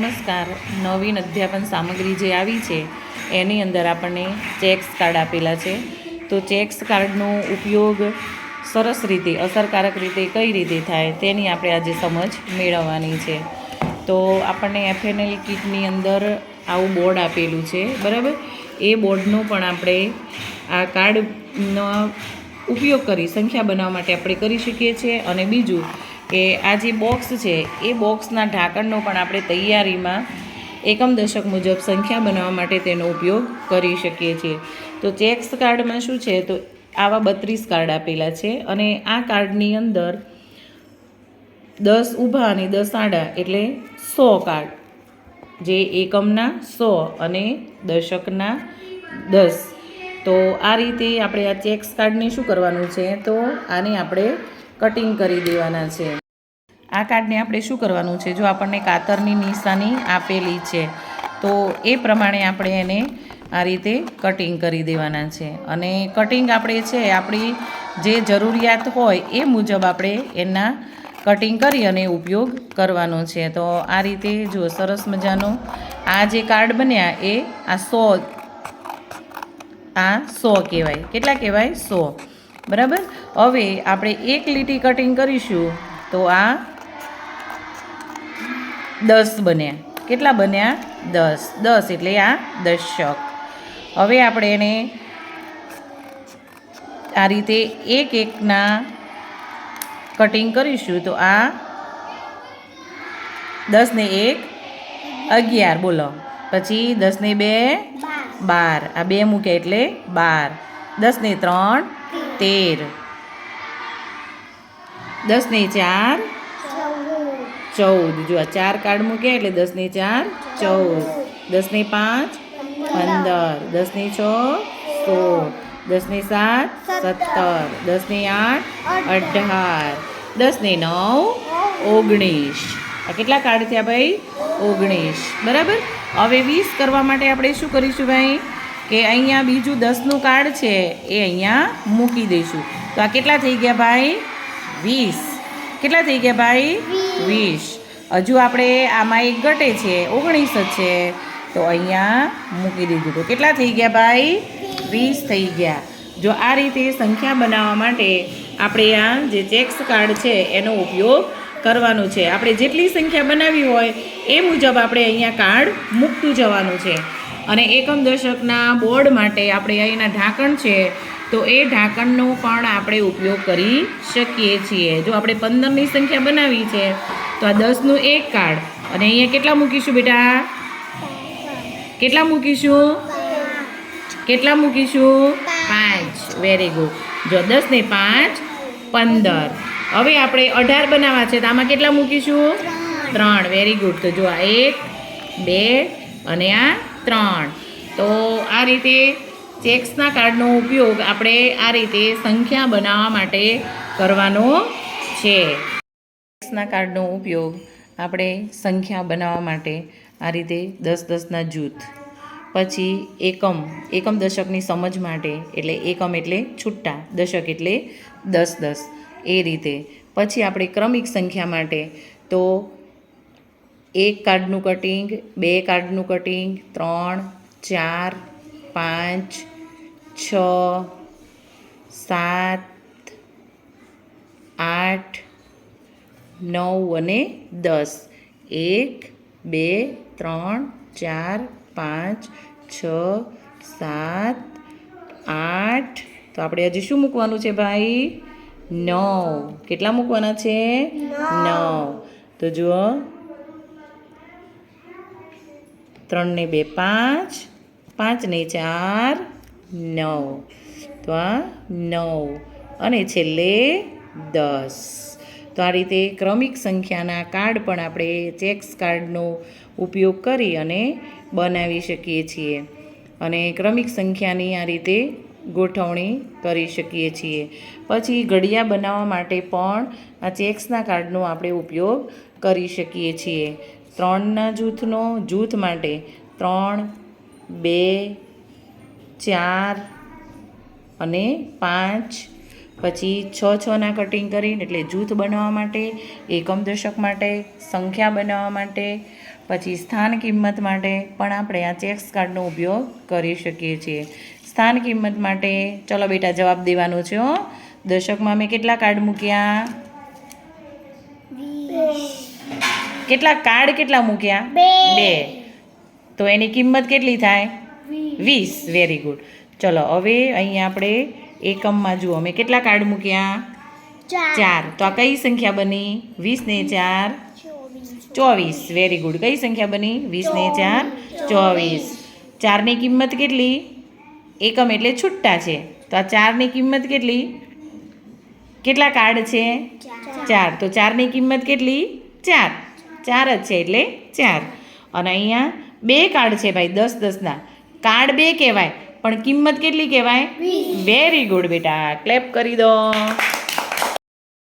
નમસ્કાર. નવીન અધ્યાપન સામગ્રી જે આવી છે, એની અંદર આપણને ચેક્સ કાર્ડ આપેલા છે. તો ચેક્સ કાર્ડનો ઉપયોગ સરસ રીતે, અસરકારક રીતે કઈ રીતે થાય તેની આપણે આજે સમજ મેળવવાની છે. તો આપણને એફએનએલ કીટની અંદર આવું બોર્ડ આપેલું છે, બરાબર? એ બોર્ડનો પણ આપણે આ કાર્ડનો ઉપયોગ કરી, સંખ્યા બનાવવા માટે આપણે કરી શકીએ છીએ. અને બીજું કે આ જે બોક્સ છે, એ બોક્સના ઢાંકણનો પણ આપણે તૈયારીમાં એકમ દશક મુજબ સંખ્યા બનાવવા માટે તેનો ઉપયોગ કરી શકીએ છીએ. તો ચેક્સ કાર્ડમાં શું છે? તો આવા બત્રીસ કાર્ડ આપેલા છે અને આ કાર્ડની અંદર દસ ઊભા અને દસ આડા એટલે સો કાર્ડ જે એકમના સો અને દશકના દસ. તો આ રીતે આપણે આ ચેક્સ કાર્ડને શું કરવાનું છે? તો આને આપણે કટિંગ કરી દેવાના છે. આ કાર્ડને આપણે શું કરવાનું છે? જો આપણને કાતરની નિશાની આપેલી છે, તો એ પ્રમાણે આપણે એને આ રીતે કટિંગ કરી દેવાના છે. અને કટિંગ આપણે છે, આપણી જે જરૂરિયાત હોય એ મુજબ આપણે એના કટિંગ કરી અને ઉપયોગ કરવાનો છે. તો આ રીતે જો સરસ મજાનો આ જે કાર્ડ બન્યા એ આ સો આ સો કહેવાય. કેટલા કહેવાય? સો. બરાબર? હવે આપણે એક લીટી કટિંગ કરીશું, તો આ દસ બન્યા કેટલા બન્યા? દસ. દસ એટલે આ દશક હવે આપણે એને આ રીતે એક એકના કટિંગ કરીશું તો આ દસ ને એક અગિયાર. બોલો. પછી દસ ને બે બાર. આ બે મૂકે એટલે બાર. દસ ને ત્રણ, તેર. દસ ને ચાર ચૌદ. જો આ ચાર કાર્ડ મૂક્યા એટલે દસની ચાર, ચૌદ. દસની પાંચ, પંદર. દસની છ, સોળ. દસની સાત, સત્તર. દસની આઠ, અઢાર. દસની નવ, ઓગણીસ. આ કેટલા કાર્ડ થયા ભાઈ? ઓગણીસ. બરાબર? હવે વીસ કરવા માટે આપણે શું કરીશું ભાઈ? કે અહીંયા બીજું દસનું કાર્ડ છે એ અહીંયા મૂકી દઈશું. તો આ કેટલા થઈ ગયા ભાઈ? વીસ. કેટલા થઈ ગયા ભાઈ? વીસ. હજુ આપણે આમાં એક ઘટે છે ઓગણીસ જ છે. તો અહીંયા મૂકી દીધું. તો કેટલા થઈ ગયા ભાઈ? વીસ થઈ ગયા. જો આ રીતે સંખ્યા બનાવવા માટે આપણે આ જે ચેક્સ કાર્ડ છે એનો ઉપયોગ કરવાનો છે. આપણે જેટલી સંખ્યા બનાવી હોય એ મુજબ આપણે અહીંયા કાર્ડ મૂકતું જવાનું છે. અને એકમ દશકના બોર્ડ માટે આપણે અહીંના ઢાંકણ છે તો એ ઢાંકણનો પણ આપણે ઉપયોગ કરી શકીએ છીએ. જો આપણે પંદરની સંખ્યા બનાવી છે, તો આ દસનું એક કાર્ડ. અને અહીંયા કેટલા મૂકીશું બેટા? કેટલા મૂકીશું? કેટલા મૂકીશું? પાંચ. વેરી ગુડ જો દસ ને પાંચ, પંદર. હવે આપણે અઢાર બનાવવા છે, તો આમાં કેટલા મૂકીશું? ત્રણ. વેરી ગુડ તો જો આ એક, બે અને આ ત્રણ. તો આ રીતે ચેક્સના કાર્ડનો ઉપયોગ આપણે આ રીતે સંખ્યા બનાવવા માટે કરવાનો છે. ચેક્સના કાર્ડનો ઉપયોગ આપણે સંખ્યા બનાવવા માટે આ રીતે દસ દસના જૂથ, પછી એકમ એકમ દશકની સમજ માટે, એટલે એકમ એટલે છૂટા, દશક એટલે દસ દસ, એ રીતે. પછી આપણે ક્રમિક સંખ્યા માટે તો એક કાર્ડનું કટિંગ, બે કાર્ડનું કટિંગ, ત્રણ, ચાર, પાંચ છ સાત આઠ નવ અને દસ. એક બે ત્રણ ચાર પાંચ છ સાત આઠ. તો આપણે હજી શું મૂકવાનું છે ભાઈ? નવ. કેટલા મૂકવાના છે? નવ. તો જુઓ. ત્રણ ને બે પાંચ. પાંચ ને ચાર. નવ. તો આ નવ. અને છેલ્લે દસ. તો આ રીતે ક્રમિક સંખ્યાના કાર્ડ પણ આપણે ચેક્સ કાર્ડનો ઉપયોગ કરી અને બનાવી શકીએ છીએ. અને ક્રમિક સંખ્યાની આ રીતે ગોઠવણી કરી શકીએ છીએ. પછી ઘડિયા બનાવવા માટે પણ આ ચેક્સના કાર્ડનો આપણે ઉપયોગ કરી શકીએ છીએ. ત્રણના જૂથનો જૂથ માટે ત્રણ, બે ચાર અને પાંચ. પછી છ છના કટિંગ કરીને એટલે જૂથ બનાવવા માટે એકમ દશક માટે સંખ્યા બનાવવા માટે પછી સ્થાન કિંમત માટે પણ આપણે આ ચેક્સ કાર્ડનો ઉપયોગ કરી શકીએ છીએ. સ્થાન કિંમત માટે ચલો બેટા જવાબ દેવાનો છે હો. દશકમાં મેં કેટલા કાર્ડ મૂક્યા? કેટલા કાર્ડ કેટલા મૂક્યા? બે. તો એની કિંમત કેટલી થાય? વીસ. વેરી ગુડ ચલો હવે અહીંયા આપણે એકમમાં જુઓ. મેં કેટલા કાર્ડ મૂક્યા? ચાર. તો આ કઈ સંખ્યા બની? વીસ ને ચાર? ચોવીસ. વેરી ગુડ કઈ સંખ્યા બની? વીસ ને ચાર? ચોવીસ. ચારની કિંમત કેટલી? એકમ એટલે છૂટા છે. તો આ ચારની કિંમત કેટલી? કેટલા કાર્ડ છે? ચાર. તો ચારની કિંમત કેટલી? ચાર. ચાર જ છે એટલે ચાર. અને અહીંયા બે કાર્ડ છે ભાઈ દસ દસના કાર્ડ બે કહેવાય પણ કિંમત કેટલી કહેવાય? વેરી ગુડ બેટા ક્લેપ કરી દો.